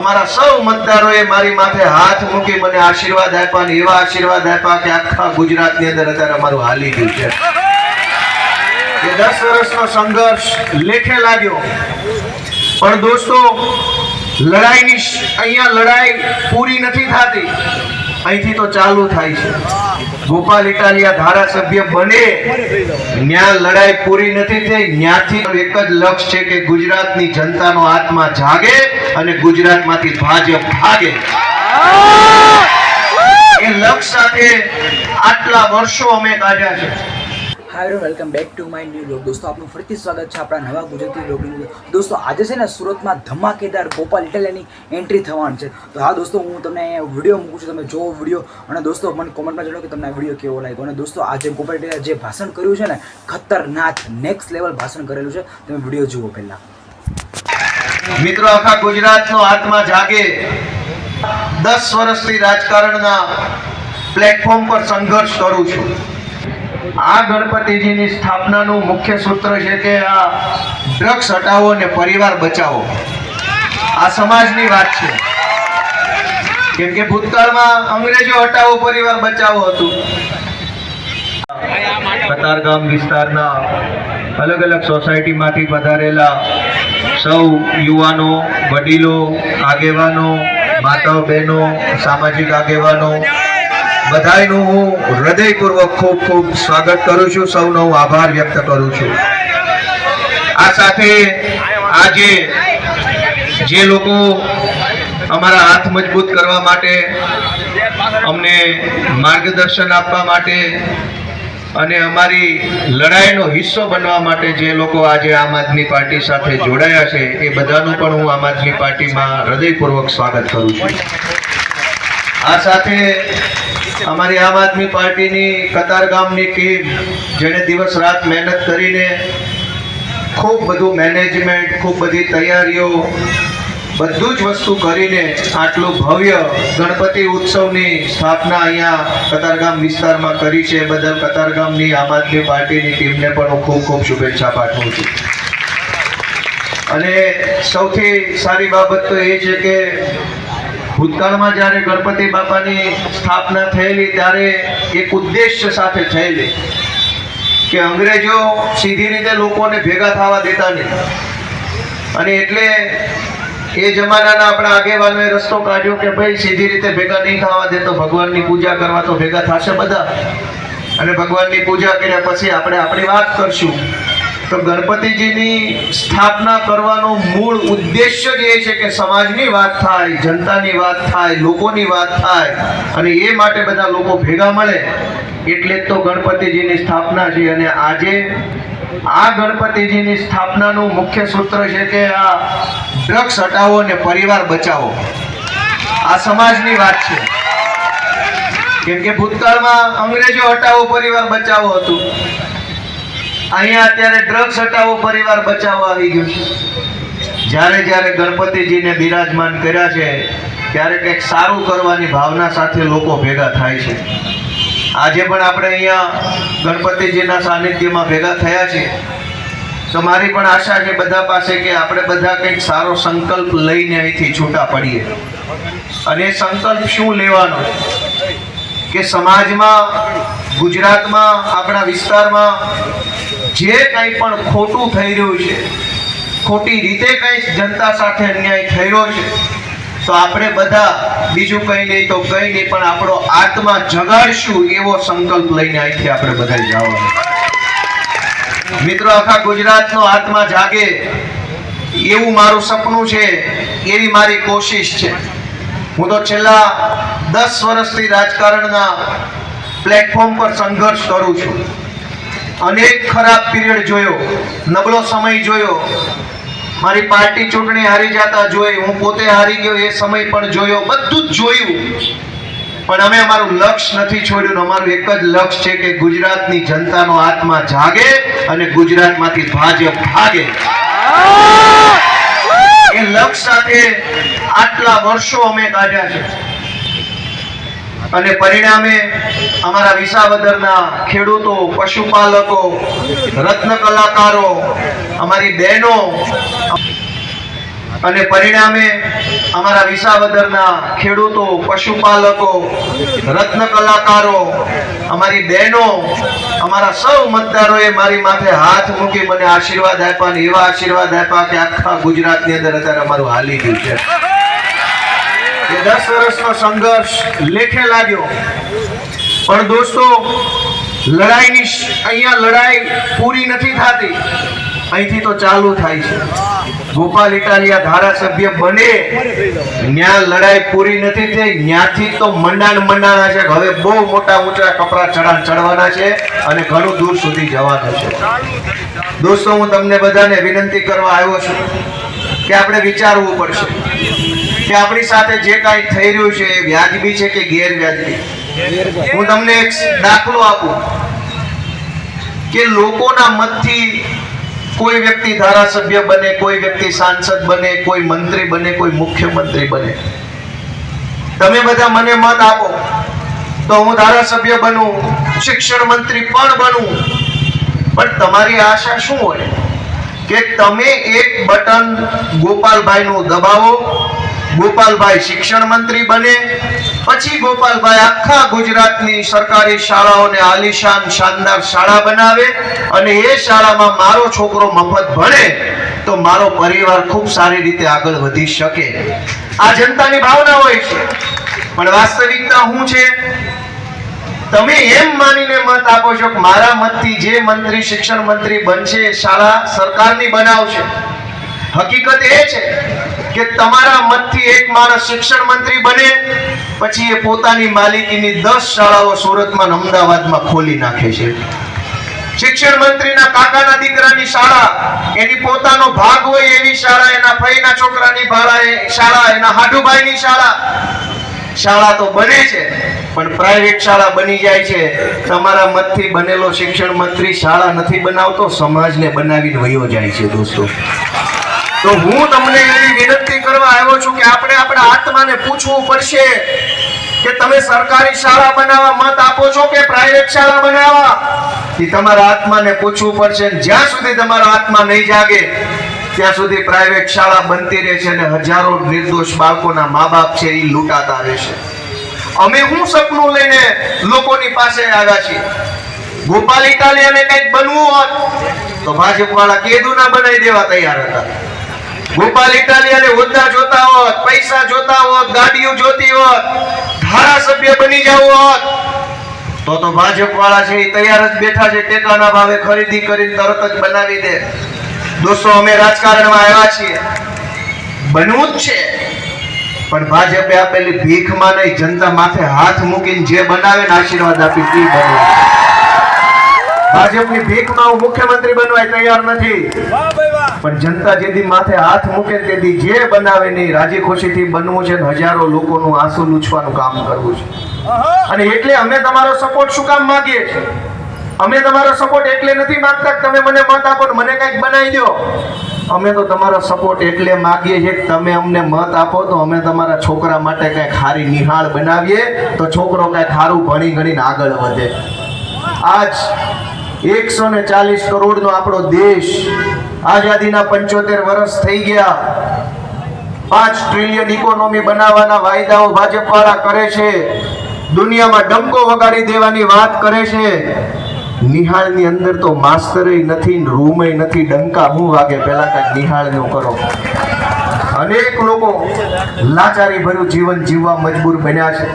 મારા સૌ મતદારોએ મારી માથે હાથ મૂકી મને આશીર્વાદ આપ્યા અને એવા આશીર્વાદ આપ્યા કે આખા ગુજરાતની અંદર અત્યારે અમારું હાલી ગયું છે. એ દસ વર્ષનો સંઘર્ષ લેખે લાગ્યો. પણ દોસ્તો, લડાઈની અહીંયા લડાઈ પૂરી નથી થતી. અહીંથી તો ચાલુ થાય છે. ગોપાલ ઇટાલિયા ધારાસભ્ય બને. ન્યા લડાઈ પૂરી નથી થઈ. ન્યાથી એક જ લક્ષ્ય છે કે ગુજરાતની જનતાનો આત્મા જાગે અને ગુજરાતમાંથી ભાજપ ભાગે. એ લક્ષ્ય સાથે આટલા વર્ષો અમે કાઢ્યા છે. Hi welcome back to my new blog દોસ્તો આપનું ફરીથી સ્વાગત છે આપણા નવા ગુજરાતી બ્લોગની દોસ્તો આજે છે ને સુરતમાં ધમાકેદાર ગોપાલ ઇટાલિયાની એન્ટ્રી થવાની છે. તો હા દોસ્તો, હું તમને વીડિયો મૂકું છું, તમે જોવો વીડિયો અને દોસ્તો, મને કોમેન્ટમાં જણાવો કે તમને વીડિયો કેવો લાગ્યો. અને દોસ્તો આજે ગોપાલ ઇટાલિયા જે ભાષણ કર્યું છે ને, ખતરનાક નેક્સ્ટ લેવલ ભાષણ કરેલું છે. તમે વીડિયો જુઓ પહેલાં. મિત્રો, આખા ગુજરાતનો આત્મા જાગે. દસ વર્ષથી રાજકારણના પ્લેટફોર્મ પર સંઘર્ષ કરું છું. આ ગણપતિજીની સ્થાપનાનું મુખ્ય સૂત્ર છે કે આ ડ્રગ્સ હટાવો અને પરિવાર બચાવો. આ સમાજની વાત છે. કેમ કે ભૂતકાળમાં અંગ્રેજો હટાવો, પરિવાર બચાવો હતું. કતારગામ વિસ્તારના અલગ અલગ સોસાયટીમાંથી પધારેલા સૌ યુવાનો, વડીલો, આગેવાનો, માતાઓ, બહેનો, સામાજિક આગેવાનો બધાયનું હું હૃદયપૂર્વક ખૂબ ખૂબ સ્વાગત કરું છું. સૌનો હું આભાર વ્યક્ત કરું છું. આ સાથે આજે જે લોકો અમારા હાથ મજબૂત કરવા માટે અમને માર્ગદર્શન આપવા માટે અને અમારી લડાઈનો હિસ્સો બનવા માટે જે લોકો આજે આમ આદમી પાર્ટી સાથે જોડાયા છે, એ બધાનું પણ હું આમ આદમી પાર્ટીમાં હૃદયપૂર્વક સ્વાગત કરું છું. આ સાથે અમારી આમ આદમી પાર્ટીની કતારગામની ટીમ, જેણે દિવસ રાત મહેનત કરીને ખૂબ બધું મેનેજમેન્ટ ખૂબ બધી તૈયારીઓ, બધું જ વસ્તુ કરીને આટલું ભવ્ય ગણપતિ ઉત્સવની સ્થાપના અહીંયા કતારગામ વિસ્તારમાં કરી છે. બદલ કતારગામની આમ આદમી પાર્ટીની ટીમને પણ હું ખૂબ ખૂબ શુભેચ્છા પાઠવું છું. અને સૌથી સારી બાબત તો એ છે કે ભૂતકાળમાં જ્યારે ગણપતિ બાપાની સ્થાપના થયેલી, ત્યારે એક ઉદ્દેશ્ય સાથે થયેલી કે અંગ્રેજો સીધી રીતે લોકોને ભેગા થવા દેતા નહીં. અને એટલે એ જમાનાના આપણા આગેવાનોએ રસ્તો કાઢ્યો કે ભાઈ, સીધી રીતે ભેગા નહીં થવા દે તો ભગવાનની પૂજા કરવા તો ભેગા થશે બધા. અને ભગવાનની પૂજા કર્યા પછી આપણે આપણી વાત કરશું. તો ગણપતિજીની સ્થાપના કરવાનો મૂળ ઉદ્દેશ્ય જ એ છે કે સમાજની વાત થાય, જનતાની વાત થાય, લોકોની વાત થાય અને એ માટે બધા લોકો ભેગા મળે એટલે જ તો ગણપતિજીની સ્થાપના છે. અને આજે આ ગણપતિજીની સ્થાપનાનું મુખ્ય સૂત્ર છે કે આ ડ્રગ્સ હટાવો અને પરિવાર બચાવો. આ સમાજની વાત છે. કેમ કે ભૂતકાળમાં અંગ્રેજો હટાવો, પરિવાર બચાવો હતું. અહીંયા અત્યારે ડ્રગ્સ હટાવો, પરિવાર બચાવો આવી ગયું છે. જ્યારે જ્યારે ગણપતિજીને બિરાજમાન કર્યા છે, ત્યારે કંઈક સારું કરવાની ભાવના સાથે લોકો ભેગા થાય છે. આજે પણ આપણે અહીંયા ગણપતિજીના સાનિધ્યમાં ભેગા થયા છે તો મારી પણ આશા છે બધા પાસે કે આપણે બધા કંઈક સારો સંકલ્પ લઈને અહીંથી છૂટા પડીએ. અને એ સંકલ્પ શું લેવાનો? કે સમાજમાં, ગુજરાતમાં, આપણા વિસ્તારમાં જે કંઈ પણ ખોટું થઈ રહ્યું છે, ખોટી રીતે કંઈ જનતા સાથે અન્યાય થયો છે, તો આપણે બધા બીજું કંઈ નહીં તો કંઈ નહીં, પણ આપણો આત્મા જગાડશું એવો સંકલ્પ લઈને અહીંથી આપણે બધા જવાનું મિત્રો, આખા ગુજરાતનો આત્મા જાગે, એવું મારું સપનું છે, એવી મારી કોશિશ છે. હું તો છેલ્લા દસ વર્ષથી રાજકારણના પ્લેટફોર્મ પર સંઘર્ષ કરું છું. અનેક ખરાબ પીરિયડ જોયો. નબળો સમય જોયો. મારી પાર્ટી ચૂંટણી હારી જતા જોઈ. હું પોતે હારી ગયો એ સમય પણ જોયો. બધું જ જોયું. પણ અમે અમારું લક્ષ્ય નથી છોડ્યું અમારું એક જ લક્ષ્ય છે કે ગુજરાતની જનતાનો આત્મા જાગે અને ગુજરાતમાંથી ભાજપ ભાગે. એ લક્ષ્ય સાથે આટલા વર્ષો અમે કાઢ્યા છે. અને પરિણામે અમારા વિસાવદરના ખેડૂતો, પશુપાલકો, રત્ન કલાકારો, અમારી બહેનો અને પરિણામે અમારા વિસાવદરના ખેડૂતો, પશુપાલકો, રત્ન કલાકારો, અમારી બહેનો, અમારા સૌ મતદારોએ મારી માથે હાથ મૂકી મને આશીર્વાદ આપ્યા અને એવા આશીર્વાદ આપ્યા કે આખા ગુજરાતની અંદર અત્યારે અમારું હાલી ગયું છે. દસ વર્ષનો સંઘર્ષ લેખે લાગ્યો. પણ દોસ્તો, લડાઈની અહીંયા લડાઈ પૂરી નથી થતી. અહીંથી તો ચાલુ થાય છે. ગોપાલ ઇટાલિયા ધારાસભ્ય બને. ન્યા લડાઈ પૂરી નથી થઈ, ન્યાથી તો મંડાણ મંડાણા છે. હવે બહુ મોટા ઊંચા કપડા ચડાણ ચડવાના છે અને ઘણું દૂર સુધી જવાનું છે. દોસ્તો, હું તમને બધાને વિનંતી કરવા આવ્યો છું કે આપણે વિચારવું પડશે. કે આપણી સાથે જે કાંઈ થઈ રહ્યું છે એ વ્યાજબી છે કે ગેરવ્યાજબી? હું તમને એક દાખલો આપું. કે લોકોના મતથી કોઈ વ્યક્તિ ધારાસભ્ય બને, કોઈ વ્યક્તિ સાંસદ બને, કોઈ મંત્રી બને, કોઈ મુખ્યમંત્રી બને. તમે બધા મને મત આપો. તો હું ધારાસભ્ય બનું, શિક્ષણ મંત્રી પણ બનું. પણ તમારી આશા શું હોય? કે તમે એક બટન ગોપાલભાઈનું દબાવો ગોપાલભાઈ શિક્ષણ મંત્રી બને. પછી ગોપાલભાઈ આખા ગુજરાતની સરકારી શાળાઓને આલિશાન શાનદાર શાળા બનાવે અને એ શાળામાં મારો છોકરો મફત ભણે તો મારો પરિવાર ખૂબ સારી રીતે આગળ વધી શકે. આ જનતાની ભાવના હોય છે. પણ વાસ્તવિકતા શું છે? તમે એમ માનીને મત આપો છો કે મારા મતથી જે મંત્રી, શિક્ષણ મંત્રી બનશે, શાળા સરકારની બનાવશે. હકીકત એ છે કે તમારા મતથી એક માણસ શિક્ષણ મંત્રી બને, પછી એ પોતાની માલિકીની દસ શાળાઓ સુરતમાં અમદાવાદમાં ખોલી નાખે છે. શિક્ષણ મંત્રીના કાકાના દીકરાની શાળા, એની પોતાનો ભાગ હોય એવી શાળા, એના ભાઈના છોકરાની ભાડા શાળા, એના હાડુભાઈની શાળા. શાળા તો બને છે, પણ પ્રાઇવેટ શાળા બની જાય છે. તમારા મતથી બનેલો શિક્ષણ મંત્રી શાળા નથી બનાવતો, સમાજને બનાવીને વયો જાય છે, દોસ્તો. તો હું તમને એવી વિનંતી કરવા આવ્યો છું કે આપણે આપણા આત્માને પૂછવું પડશે કે તમે સરકારી શાળા બનાવવા મત આપો છો કે પ્રાઇવેટ શાળા બનાવવા? એ તમારા આત્માને પૂછવું પડશે જ્યાં સુધી તમારો આત્મા નહીં જાગે, ત્યાં સુધી પ્રાઇવેટ શાળા બનતી રહેશે અને હજારો નિર્દોષ બાળકોના મા બાપ છે એ લૂંટાતા રહેશે અમે હું સપનું લઈને લોકોની પાસે આવ્યા છીએ? ગોપાલ ઇટાલિયાને કંઈક બનવું હોત તો ભાજપ વાળા કેદુ ના બનાવી દેવા તૈયાર હતા. ગોપાલ ઇટાલિયાને હોદ્દા જોતા હોત, પૈસા જોતા હોત, ગાડીઓ જોતી હોત, ધારાસભ્ય બની જાવ હોત, તો તો ભાજપ વાળા છે એ તૈયાર જ બેઠા છે, ટેકાના ભાવે ખરીદી કરીને તરત જ બનાવી દે. દોસ્તો, અમે રાજકારણમાં આવ્યા છીએ. બનવું જ છે. પણ ભાજપે આપેલી ભીખમાં નહીં, જનતા માથે હાથ મૂકીને જે બનાવે ને આશીર્વાદ આપી તે બને ભાજપની ભીખમાં હું મુખ્યમંત્રી બનવા તૈયાર નથી. પણ જનતા જેથી માથે હાથ મૂકે તેથી જે બનાવે નહીં રાજી ખુશીથી બનવું છે ને હજારો લોકોનું આંસુ લૂછવાનું કામ કરવું છે. અને એટલે અમે તમારો સપોર્ટ શું કામ માંગીએ છીએ? અમે તમારો સપોર્ટ એટલે નથી માંગતા તમે મને મત આપો મને કંઈક બનાવી દો. અમે તો તમારો સપોર્ટ એટલે માગીએ છીએ કે તમે અમને મત આપો તો અમે તમારા છોકરા માટે કંઈક સારી નિહાળ બનાવીએ તો છોકરો કંઈક સારું ભણી ગણીને આગળ વધે. આજ એકસો ને ચાલીસ કરોડનો આપણો દેશ આઝાદીના પંચોતેર વર્ષ થઈ ગયા. પાંચ ટ્રિલિયન ઇકોનોમી બનાવવાના વાયદાઓ ભાજપવાળા કરે છે. દુનિયામાં ડંકો વગાડી દેવાની વાત કરે છે. નિહાળની અંદર તો માસ્તરે નથી રૂમય રૂમે નથી, ડંકા હું વાગે પહેલા કાંઈક નિહાળનું કરો. અનેક લોકો લાચારી ભર્યું જીવન જીવવા મજબૂર બન્યા છે.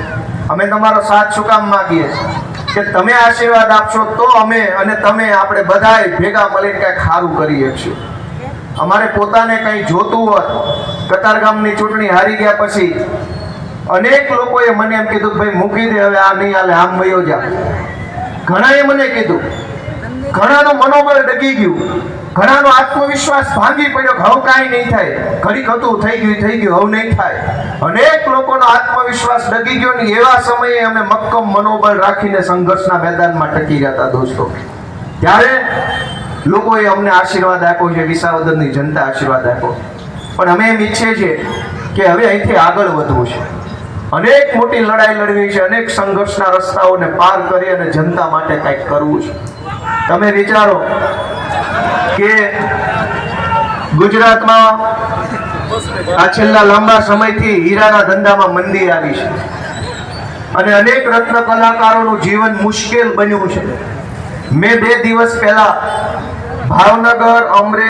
અમે તમારો સાથ શું કામ માંગીએ છીએ? કે તમે આશીર્વાદ આપશો તો અમે અને તમે આપણે બધાય ભેગા મળીને કંઈક સારું કરીએ છીએ અમારે પોતાને કંઈ જોતું હોત કતારગામની ચૂંટણી હારી ગયા પછી અનેક લોકોએ મને એમ કીધું ભાઈ મૂકી દે, હવે આ નહીં હાલે, આમ વયો જા. ઘણાએ મને કીધું. ઘણાનું મનોબળ ડગી ગયું. ઘણાનો આત્મવિશ્વાસ ભાંગી પડ્યો હવે કાંઈ નહીં થાય. ઘડીક હતું, થઈ ગયું થઈ ગયું, હવે નહીં થાય. અનેક લોકોનો આત્મવિશ્વાસ ડગી ગયો ને એવા સમયે અમે મક્કમ મનોબળ રાખીને સંઘર્ષના મેદાનમાં ટકી ગયા હતા દોસ્તો. ત્યારે લોકોએ અમને આશીર્વાદ આપ્યો છે, વિસાવદરની જનતા આશીર્વાદ આપ્યો. પણ અમે એમ ઈચ્છીએ છીએ કે હવે અહીંથી આગળ વધવું છે. અનેક મોટી લડાઈ લડવી છે, અનેક સંઘર્ષના રસ્તાઓને પાર કરી અને જનતા માટે કંઈક કરવું છે. તમે વિચારો કે ગુજરાતમાં આ છેલ્લા લાંબા સમયથી હીરાના ધંધામાં મંદી આવી છે. અને અનેક રત્ન કલાકારોનું જીવન મુશ્કેલ બન્યું છે. મેં બે દિવસ પહેલા ભાવનગર, અમરેલી